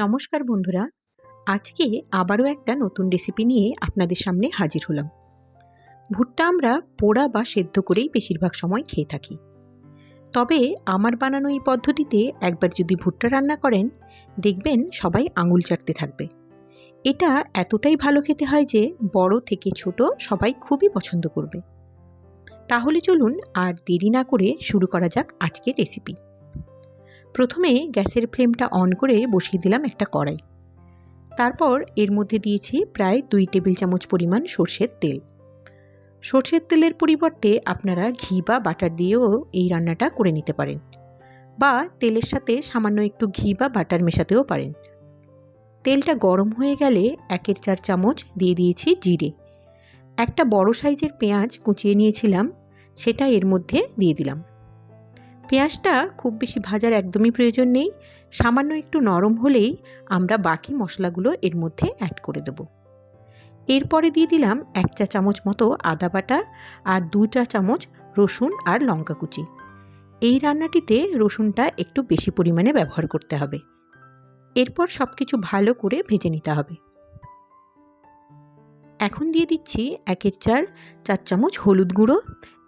নমস্কার বন্ধুরা। আজকে আবারও একটা নতুন রেসিপি নিয়ে আপনাদের সামনে হাজির হলাম। ভুট্টা আমরা পোড়া বা সেদ্ধ করেই বেশিরভাগ সময় খেয়ে থাকি। তবে আমার বানানো এই পদ্ধতিতে একবার যদি ভুট্টা রান্না করেন, দেখবেন সবাই আঙুল চাটতে থাকবে। এটা এতটাই ভালো খেতে হয় যে বড় থেকে ছোট সবাই খুবই পছন্দ করবে। তাহলে চলুন আর দেরি না করে শুরু করা যাক আজকের রেসিপি প্রথমে গ্যাসের ফ্লেমটা অন করে বসিয়ে দিলাম একটা কড়াই। তারপর এর মধ্যে দিয়েছি প্রায় দুই টেবিল চামচ পরিমাণ সর্ষের তেল। সর্ষের তেলের পরিবর্তে আপনারা ঘি বা বাটার দিয়েও এই রান্নাটা করে নিতে পারেন বা তেলের সাথে সামান্য একটু ঘি বা বাটার মেশাতেও পারেন। তেলটা গরম হয়ে গেলে একের চার চামচ দিয়ে দিয়েছি জিরে। একটা বড় সাইজের পেঁয়াজ কুচিয়ে নিয়েছিলাম, সেটা এর মধ্যে দিয়ে দিলাম। পেঁয়াজটা খুব বেশি ভাজার একদমই প্রয়োজন নেই। সামান্য একটু নরম হলেই আমরা বাকি মশলাগুলো এর মধ্যে অ্যাড করে দেব। এরপরে দিয়ে দিলাম এক চা চামচ মতো আদা বাটা আর দু চা চামচ রসুন আর লঙ্কা কুচি। এই রান্নাটিতে রসুনটা একটু বেশি পরিমাণে ব্যবহার করতে হবে। এরপর সব কিছু ভালো করে ভেজে নিতে হবে। এখন দিয়ে দিচ্ছি একের চার চার চামচ হলুদ গুঁড়ো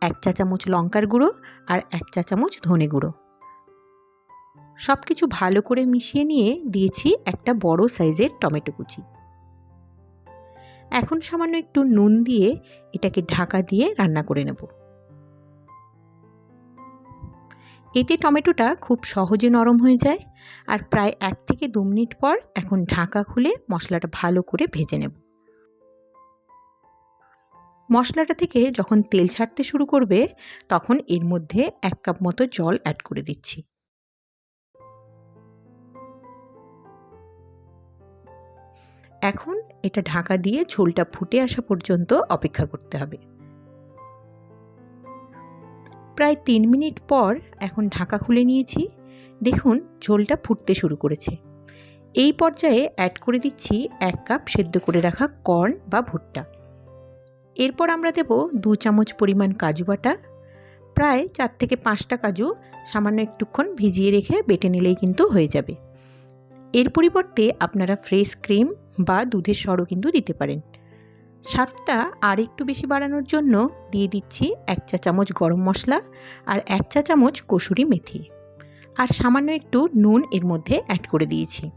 এক চা চামচ লঙ্কার গুঁড়ো আর এক চা চামচ ধনে গুঁড়ো। সব কিছু ভালো করে মিশিয়ে নিয়ে দিয়েছি একটা বড় সাইজের টমেটো কুচি। এখন সামান্য একটু নুন দিয়ে এটাকে ঢাকা দিয়ে রান্না করে নেব। এতে টমেটোটা খুব সহজে নরম হয়ে যায় আর প্রায় এক থেকে দু মিনিট পর এখন ঢাকা খুলে মশলাটা ভালো করে ভেজে নেব। মশলাটা থেকে যখন তেল ছাড়তে শুরু করবে, তখন এর মধ্যে এক কাপ মতো জল অ্যাড করে দিচ্ছি। এখন এটা ঢাকা দিয়ে ঝোলটা ফুটে আসা পর্যন্ত অপেক্ষা করতে হবে। প্রায় তিন মিনিট পর এখন ঢাকা খুলে নিয়েছি। দেখুন, ঝোলটা ফুটতে শুরু করেছে। এই পর্যায়ে অ্যাড করে দিচ্ছি এক কাপ সেদ্ধ করে রাখা কর্ন বা ভুট্টা। এরপর আমরা দেব দু চামচ পরিমাণ কাজু বাটা। প্রায় চার থেকে পাঁচটা কাজু সামান্য একটুক্ষণ ভিজিয়ে রেখে বেটে নিলেই কিন্তু হয়ে যাবে। এর পরিবর্তে আপনারা ফ্রেশ ক্রিম বা দুধের সরও কিন্তু দিতে পারেন। স্বাদটা আর একটু বেশি বাড়ানোর জন্য দিয়ে দিচ্ছি এক চা চামচ গরম মশলা আর এক চা চামচ কসুরি মেথি। আর সামান্য একটু নুন এর মধ্যে অ্যাড করে দিয়েছি।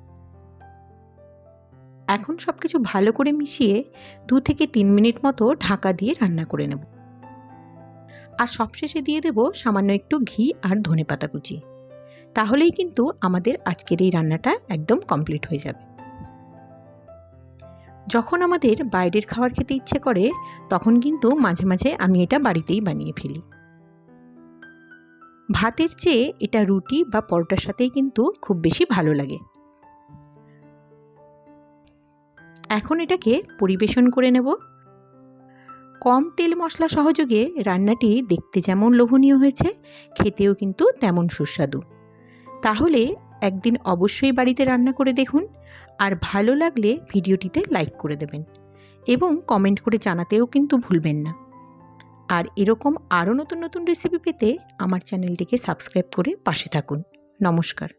এখন সব কিছু ভালো করে মিশিয়ে দু থেকে তিন মিনিট মতো ঢাকা দিয়ে রান্না করে নেব। আর সবশেষে দিয়ে দেব সামান্য একটু ঘি আর ধনে পাতা কুচি। তাহলেই কিন্তু আমাদের আজকের এই রান্নাটা একদম কমপ্লিট হয়ে যাবে। যখন আমাদের বাইরের খাবার খেতে ইচ্ছে করে, তখন কিন্তু মাঝে মাঝে আমি এটা বাড়িতেই বানিয়ে ফেলি। ভাতের চেয়ে এটা রুটি বা পরোটার সাথেই কিন্তু খুব বেশি ভালো লাগে। এখন এটাকে পরিবেশন করে নেব। কম তেল মশলা সহযোগে রান্নাটি দেখতে যেমন লোভনীয় হয়েছে, খেতেও কিন্তু তেমন সুস্বাদু। তাহলে একদিন অবশ্যই বাড়িতে রান্না করে দেখুন, আর ভালো লাগলে ভিডিওটিতে লাইক করে দেবেন এবং কমেন্ট করে জানাতেও কিন্তু ভুলবেন না। আর এরকম আরও নতুন নতুন রেসিপি পেতে আমার চ্যানেলটিকে সাবস্ক্রাইব করে পাশে থাকুন। নমস্কার।